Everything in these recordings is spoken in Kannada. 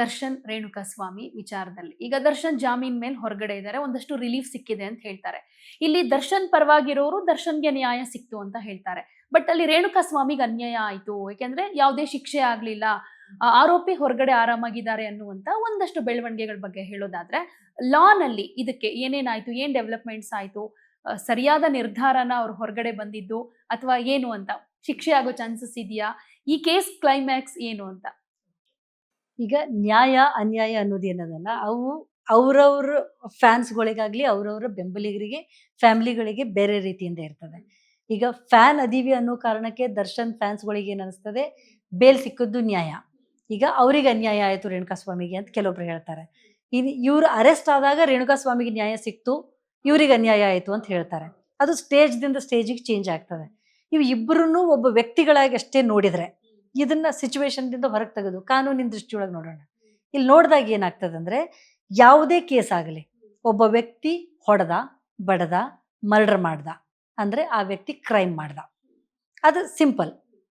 ದರ್ಶನ್ ರೇಣುಕಾಸ್ವಾಮಿ ವಿಚಾರದಲ್ಲಿ. ಈಗ ದರ್ಶನ್ ಜಾಮೀನ್ ಮೇಲೆ ಹೊರಗಡೆ ಇದ್ದಾರೆ ಒಂದಷ್ಟು ರಿಲೀಫ್ ಸಿಕ್ಕಿದೆ ಅಂತ ಹೇಳ್ತಾರೆ. ಇಲ್ಲಿ ದರ್ಶನ್ ಪರವಾಗಿರೋರು ದರ್ಶನ್ಗೆ ನ್ಯಾಯ ಸಿಕ್ತು ಅಂತ ಹೇಳ್ತಾರೆ. ಬಟ್ ಅಲ್ಲಿ ರೇಣುಕಾ ಸ್ವಾಮಿಗೆ ಅನ್ಯಾಯ ಆಯಿತು ಯಾಕೆಂದ್ರೆ ಯಾವುದೇ ಶಿಕ್ಷೆ ಆಗ್ಲಿಲ್ಲ ಆರೋಪಿ ಹೊರಗಡೆ ಆರಾಮಾಗಿದ್ದಾರೆ ಅನ್ನುವಂತ ಒಂದಷ್ಟು ಬೆಳವಣಿಗೆಗಳ ಬಗ್ಗೆ ಹೇಳೋದಾದ್ರೆ ಲಾನಲ್ಲಿ ಇದಕ್ಕೆ ಏನೇನಾಯ್ತು, ಏನ್ ಡೆವಲಪ್ಮೆಂಟ್ಸ್ ಆಯ್ತು ಸರಿಯಾದ ನಿರ್ಧಾರನ ಅವ್ರು ಹೊರಗಡೆ ಬಂದಿದ್ದು, ಅಥವಾ ಏನು ಅಂತ, ಶಿಕ್ಷೆ ಆಗೋ ಚಾನ್ಸಸ್ ಇದೆಯಾ, ಈ ಕೇಸ್ ಕ್ಲೈಮ್ಯಾಕ್ಸ್ ಏನು ಅಂತ. ಈಗ ನ್ಯಾಯ, ಅನ್ಯಾಯ ಅನ್ನೋದು ಏನದಲ್ಲ, ಅವು ಅವ್ರವ್ರ ಫ್ಯಾನ್ಸ್ಗಳಿಗಾಗಲಿ, ಅವ್ರವ್ರ ಬೆಂಬಲಿಗರಿಗೆ, ಫ್ಯಾಮಿಲಿಗಳಿಗೆ ಬೇರೆ ರೀತಿಯಿಂದ ಇರ್ತದೆ. ಈಗ ಫ್ಯಾನ್ ಅದೀವಿ ಅನ್ನೋ ಕಾರಣಕ್ಕೆ ದರ್ಶನ್ ಫ್ಯಾನ್ಸ್ಗಳಿಗೆ ಏನು ಅನಿಸ್ತದೆ? ಬೇಲ್ ಸಿಕ್ಕದ್ದು ನ್ಯಾಯ. ಈಗ ಅವ್ರಿಗೆ ಅನ್ಯಾಯ ಆಯಿತು ರೇಣುಕಾ ಸ್ವಾಮಿಗೆ ಅಂತ ಕೆಲವೊಬ್ರು ಹೇಳ್ತಾರೆ. ಇನ್ ಇವರು ಅರೆಸ್ಟ್ ಆದಾಗ ರೇಣುಕಾ ಸ್ವಾಮಿಗೆ ನ್ಯಾಯ ಸಿಕ್ತು, ಇವ್ರಿಗೆ ಅನ್ಯಾಯ ಆಯಿತು ಅಂತ ಹೇಳ್ತಾರೆ. ಅದು ಸ್ಟೇಜ್ದಿಂದ ಸ್ಟೇಜಿಗೆ ಚೇಂಜ್ ಆಗ್ತದೆ. ಇವು ಇಬ್ಬರೂ ಒಬ್ಬ ವ್ಯಕ್ತಿಗಳಾಗಿ ಅಷ್ಟೇ ನೋಡಿದ್ರೆ. ಇದನ್ನ ಸಿಚುವೇಶನ್ದಿಂದ ಹೊರಗೆ ತೆಗೆದು ಕಾನೂನಿನ ದೃಷ್ಟಿಯೊಳಗೆ ನೋಡೋಣ. ಇಲ್ಲಿ ನೋಡಿದಾಗ ಏನಾಗ್ತದಂದ್ರೆ ಯಾವುದೇ ಕೇಸ್ ಆಗಲಿ ಒಬ್ಬ ವ್ಯಕ್ತಿ ಹೊಡೆದ, ಬಡದ ಮರ್ಡರ್ ಮಾಡ್ದ ಅಂದ್ರೆ ಆ ವ್ಯಕ್ತಿ ಕ್ರೈಮ್ ಮಾಡ್ದ. ಅದು ಸಿಂಪಲ್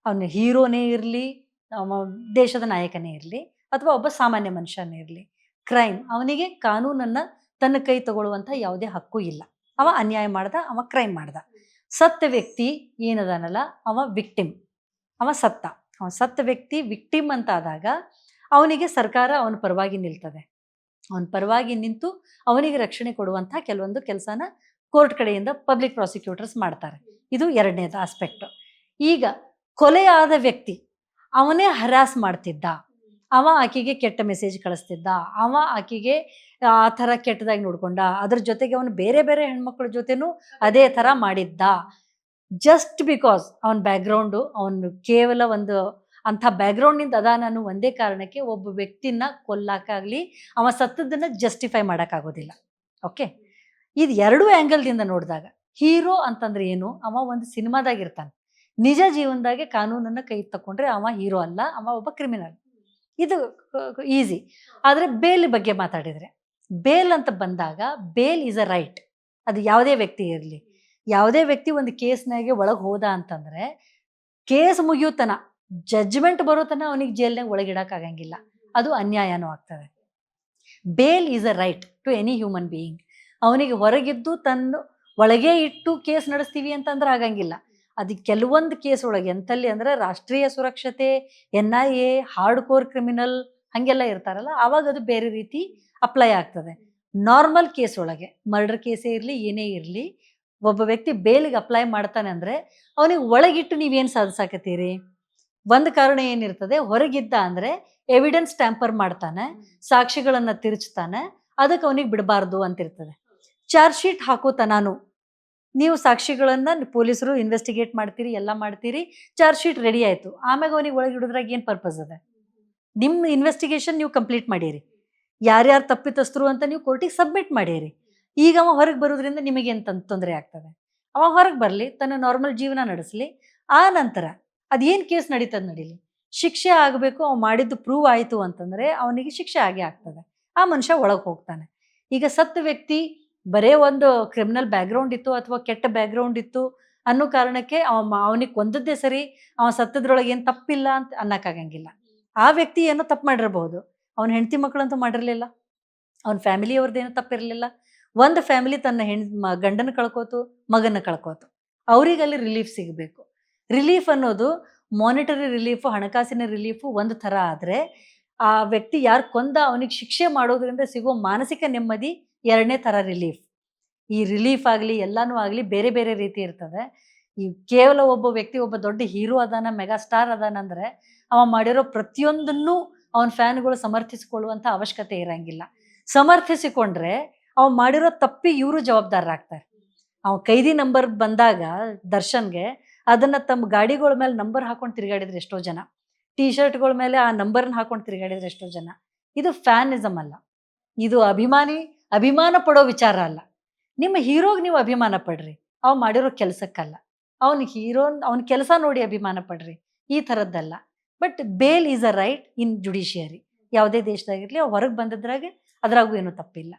ಅವನು ಹೀರೋನೇ ಇರಲಿ ದೇಶದ ನಾಯಕನೇ ಇರಲಿ ಅಥವಾ ಒಬ್ಬ ಸಾಮಾನ್ಯ ಮನುಷ್ಯನೇ ಇರಲಿ ಕ್ರೈಮ್ ಅವನಿಗೆ ಕಾನೂನನ್ನ ತನ್ನ ಕೈ ತಗೊಳ್ಳುವಂಥ ಯಾವುದೇ ಹಕ್ಕು ಇಲ್ಲ. ಅವ ಅನ್ಯಾಯ ಮಾಡ್ದ, ಅವ ಕ್ರೈಮ್ ಮಾಡ್ದ. ಸತ್ತ ವ್ಯಕ್ತಿ ಏನದಾನಲ್ಲ, ಅವ ವಿಕ್ಟಿಮ್ ಅವ ಸತ್ತ. ಸತ್ತ ವ್ಯಕ್ತಿ ವಿಕ್ಟಿಮ್ ಅಂತ ಆದಾಗ ಅವನಿಗೆ ಸರ್ಕಾರ ಅವನ ಪರವಾಗಿ ನಿಲ್ತದೆ. ಅವನ ಪರವಾಗಿ ನಿಂತು ಅವನಿಗೆ ರಕ್ಷಣೆ ಕೊಡುವಂಥ ಕೆಲವೊಂದು ಕೆಲಸನ ಕೋರ್ಟ್ ಕಡೆಯಿಂದ ಪಬ್ಲಿಕ್ ಪ್ರಾಸಿಕ್ಯೂಟರ್ಸ್ ಮಾಡ್ತಾರೆ. ಇದು ಎರಡನೇದು ಆಸ್ಪೆಕ್ಟು. ಈಗ ಕೊಲೆಯಾದ ವ್ಯಕ್ತಿ ಅವನೇ ಹರಾಸ್ ಮಾಡ್ತಿದ್ದ. ಅವ ಆಕೆಗೆ ಕೆಟ್ಟ ಮೆಸೇಜ್ ಕಳಿಸ್ತಿದ್ದ. ಅವ ಆಕೆಗೆ ಆ ಥರ ಕೆಟ್ಟದಾಗಿ ನೋಡ್ಕೊಂಡ. ಅದ್ರ ಜೊತೆಗೆ ಅವನು ಬೇರೆ ಬೇರೆ ಹೆಣ್ಮಕ್ಳ ಜೊತೆನೂ ಅದೇ ಥರ ಮಾಡಿದ್ದ. ಜಸ್ಟ್ ಬಿಕಾಸ್ ಅವನ ಬ್ಯಾಕ್ಗ್ರೌಂಡು ಅವನು ಕೇವಲ ಒಂದು ಅಂಥ ಬ್ಯಾಕ್ಗ್ರೌಂಡ್ನಿಂದ ಅದ ನಾನು ಒಂದೇ ಕಾರಣಕ್ಕೆ ಒಬ್ಬ ವ್ಯಕ್ತಿನ ಕೊಲ್ಲಾಕಾಗಲಿ, ಅವ ಸತ್ತದನ್ನು ಜಸ್ಟಿಫೈ ಮಾಡೋಕ್ಕಾಗೋದಿಲ್ಲ. ಓಕೆ ಇದು ಎರಡೂ ಆ್ಯಂಗಲ್ದಿಂದ ನೋಡಿದಾಗ ಹೀರೋ ಅಂತಂದ್ರೆ ಏನು? ಅವ ಒಂದು ಸಿನಿಮಾದಾಗಿರ್ತಾನೆ ನಿಜ ಜೀವನದಾಗೆ ಕಾನೂನನ್ನು ಕೈ ತಕ್ಕೊಂಡ್ರೆ ಅವ ಹೀರೋ ಅಲ್ಲ, ಅವ ಒಬ್ಬ ಕ್ರಿಮಿನಲ್ ಇದು ಈಸಿ ಆದರೆ ಬೇಲ್ ಬಗ್ಗೆ ಮಾತಾಡಿದರೆ ಬೇಲ್ ಅಂತ ಬಂದಾಗ ಬೇಲ್ ಈಸ್ ಅ ರೈಟ್ ಅದು ಯಾವುದೇ ವ್ಯಕ್ತಿ ಇರಲಿ. ಯಾವುದೇ ವ್ಯಕ್ತಿ ಒಂದು ಕೇಸ್ನಾಗೆ ಒಳಗೆ ಹೋದ ಅಂತಂದ್ರೆ, ಕೇಸ್ ಮುಗಿಯುತನ ಜಡ್ಜ್ಮೆಂಟ್ ಬರೋತನ ಅವನಿಗೆ ಜೈಲ್ನಾಗ ಒಳಗಿಡಕ್ಕಾಗಂಗಿಲ್ಲ ಅದು ಅನ್ಯಾಯನೂ ಆಗ್ತದೆ. Bail is a right to any human being. ಅವನಿಗೆ ಹೊರಗಿದ್ದು ತಂದು ಒಳಗೆ ಇಟ್ಟು ಕೇಸ್ ನಡೆಸ್ತೀವಿ ಅಂತಂದ್ರೆ ಆಗಂಗಿಲ್ಲ. ಅದು ಕೆಲವೊಂದು ಕೇಸ್ ಒಳಗೆ ಎಂತಲ್ಲಿ ಅಂದ್ರೆ ರಾಷ್ಟ್ರೀಯ ಸುರಕ್ಷತೆ, N I A, hard core criminal ಹಾಗೆಲ್ಲ ಇರ್ತಾರಲ್ಲ ಆವಾಗ ಅದು ಬೇರೆ ರೀತಿ ಅಪ್ಲೈ ಆಗ್ತದೆ. ನಾರ್ಮಲ್ ಕೇಸ್ ಒಳಗೆ, ಮರ್ಡರ್ ಕೇಸೇ ಇರಲಿ, ಏನೇ ಇರಲಿ ಒಬ್ಬ ವ್ಯಕ್ತಿ ಬೇಲಿಗೆ ಅಪ್ಲೈ ಮಾಡ್ತಾನೆ ಅಂದ್ರೆ ಅವನಿಗೆ ಒಳಗಿಟ್ಟು ನೀವೇನು ಸಾಧಿಸಾಕತ್ತೀರಿ? ಒಂದು ಕಾರಣ ಏನಿರ್ತದೆ, ಹೊರಗಿದ್ದ ಅಂದ್ರೆ ಎವಿಡೆನ್ಸ್ ಟ್ಯಾಂಪರ್ ಮಾಡ್ತಾನೆ, ಸಾಕ್ಷಿಗಳನ್ನ ತಿರುಚ್ತಾನೆ, ಅದಕ್ಕೆ ಅವನಿಗೆ ಬಿಡಬಾರ್ದು ಅಂತಿರ್ತದೆ. ಚಾರ್ಜ್ ಶೀಟ್ ಹಾಕೋತನಾನು ನೀವು ಸಾಕ್ಷಿಗಳನ್ನು ಪೊಲೀಸರು ಇನ್ವೆಸ್ಟಿಗೇಟ್ ಮಾಡ್ತೀರಿ, ಎಲ್ಲ ಮಾಡ್ತೀರಿ ಚಾರ್ಜ್ ಶೀಟ್ ರೆಡಿ ಆಯ್ತು. ಆಮೇಲೆ ಅವನಿಗೆ ಒಳಗೆ ಹಿಡಿದ್ರಾಗ ಏನು ಪರ್ಪಸ್ ಅದ? ನಿಮ್ಮ ಇನ್ವೆಸ್ಟಿಗೇಷನ್ ನೀವು ಕಂಪ್ಲೀಟ್ ಮಾಡೀರಿ. ಯಾರ್ಯಾರು ತಪ್ಪಿತಸ್ಥರು ಅಂತ ನೀವು ಕೋರ್ಟಿಗೆ ಸಬ್ಮಿಟ್ ಮಾಡೀರಿ. ಈಗ ಅವ ಹೊರಗೆ ಬರೋದ್ರಿಂದ ನಿಮಗೇನು ತೊಂದರೆ ಆಗ್ತದೆ? ಅವ ಹೊರಗೆ ಬರಲಿ, ತನ್ನ ನಾರ್ಮಲ್ ಜೀವನ ನಡೆಸಲಿ, ಆ ನಂತರ ಅದೇನು ಕೇಸ್ ನಡೀತದ ನಡೀಲಿ? ಶಿಕ್ಷೆ ಆಗಬೇಕು, ಅವ ಮಾಡಿದ್ದು ಪ್ರೂವ್ ಆಯಿತು ಅಂತಂದರೆ ಅವನಿಗೆ ಶಿಕ್ಷೆ ಆಗೇ ಆಗ್ತದೆ. ಆ ಮನುಷ್ಯ ಒಳಗೆ ಹೋಗ್ತಾನೆ. ಈಗ ಸತ್ತ ವ್ಯಕ್ತಿ ಬರೇ ಒಂದು ಕ್ರಿಮಿನಲ್ ಬ್ಯಾಕ್ಗ್ರೌಂಡ್ ಇತ್ತು ಅಥವಾ ಕೆಟ್ಟ ಬ್ಯಾಕ್ಗ್ರೌಂಡ್ ಇತ್ತು ಅನ್ನೋ ಕಾರಣಕ್ಕೆ ಅವ ಅವನಿಗೆ ಕೊಂದದ್ದೇ ಸರಿ, ಅವ ಸತ್ತದ್ರೊಳಗೆ ಏನು ತಪ್ಪಿಲ್ಲ ಅಂತ ಅನ್ನಕ್ಕಾಗಂಗಿಲ್ಲ. ಆ ವ್ಯಕ್ತಿ ಏನೋ ತಪ್ಪು ಮಾಡಿರಬಹುದು. ಅವನ ಹೆಂಡತಿ ಮಕ್ಕಳಂತೂ ಮಾಡಿರಲಿಲ್ಲ. ಅವನ ಫ್ಯಾಮಿಲಿಯವ್ರದ್ದೇನೋ ತಪ್ಪಿರಲಿಲ್ಲ. ಒಂದು ಫ್ಯಾಮಿಲಿ ತನ್ನ ಹೆಣ್ ಗಂಡನ ಕಳ್ಕೋತು ಮಗನ ಕಳ್ಕೋತು. ಅವ್ರಿಗೆ ಅಲ್ಲಿ ರಿಲೀಫ್ ಸಿಗಬೇಕು. ರಿಲೀಫ್ ಅನ್ನೋದು ಮಾನಿಟರಿ ರಿಲೀಫು ಹಣಕಾಸಿನ ರಿಲೀಫು ಒಂದು ಥರ ಆದರೆ, ಆ ವ್ಯಕ್ತಿ ಯಾರು ಕೊಂದ ಅವನಿಗೆ ಶಿಕ್ಷೆ ಮಾಡೋದ್ರಿಂದ ಸಿಗೋ ಮಾನಸಿಕ ನೆಮ್ಮದಿ ಎರಡನೇ ಥರ ರಿಲೀಫ್ ಈ ರಿಲೀಫ್ ಆಗಲಿ, ಎಲ್ಲನೂ ಆಗಲಿ ಬೇರೆ ಬೇರೆ ರೀತಿ ಇರ್ತದೆ. ಈ ಕೇವಲ ಒಬ್ಬ ವ್ಯಕ್ತಿ, ಒಬ್ಬ ದೊಡ್ಡ ಹೀರೋ ಅದಾನ ಮೆಗಾ ಸ್ಟಾರ್ ಅಂದರೆ, ಅವ ಮಾಡಿರೋ ಪ್ರತಿಯೊಂದನ್ನು ಅವನ ಫ್ಯಾನ್ಗಳು ಸಮರ್ಥಿಸಿಕೊಳ್ಳುವಂಥ ಅವಶ್ಯಕತೆ ಇರಂಗಿಲ್ಲ. ಸಮರ್ಥಿಸಿಕೊಂಡ್ರೆ ಅವ ಮಾಡಿರೋ ತಪ್ಪಿಗೆ ಇವರು ಜವಾಬ್ದಾರರಾಗ್ತಾರೆ. ಅವ ಕೈದಿ ನಂಬರ್ ಬಂದಾಗ ದರ್ಶನ್ಗೆ ಅದನ್ನ ತಮ್ಮ ಗಾಡಿಗಳ ಮೇಲೆ ನಂಬರ್ ಹಾಕೊಂಡು ತಿರುಗಾಡಿದ್ರೆ ಎಷ್ಟೋ ಜನ. ಟಿ ಶರ್ಟ್ಗಳ ಮೇಲೆ ಆ ನಂಬರ್ನ ಹಾಕೊಂಡು ತಿರುಗಾಡಿದ್ರೆ ಎಷ್ಟೋ ಜನ. ಇದು ಫ್ಯಾನಿಸಮ್ ಅಲ್ಲ. ಇದು ಅಭಿಮಾನಿ, ಅಭಿಮಾನ ಪಡೋ ವಿಚಾರ ಅಲ್ಲ. ನಿಮ್ಮ ಹೀರೋಗೆ ನೀವು ಅಭಿಮಾನ ಪಡ್ರಿ. ಅವ್ ಮಾಡಿರೋ ಕೆಲಸಕ್ಕಲ್ಲ. ಅವನ ಹೀರೋ ಅವನ ಕೆಲಸ ನೋಡಿ ಅಭಿಮಾನ ಪಡ್ರಿ. ಈ ಥರದ್ದಲ್ಲ. But bail is a right in judiciary. ಯಾವುದೇ ದೇಶದಾಗಿರ್ಲಿ, ಅವ್ ಹೊರಗೆ ಬಂದದ್ರಾಗೆ ಅದ್ರಾಗೂ ಏನೂ ತಪ್ಪಿಲ್ಲ.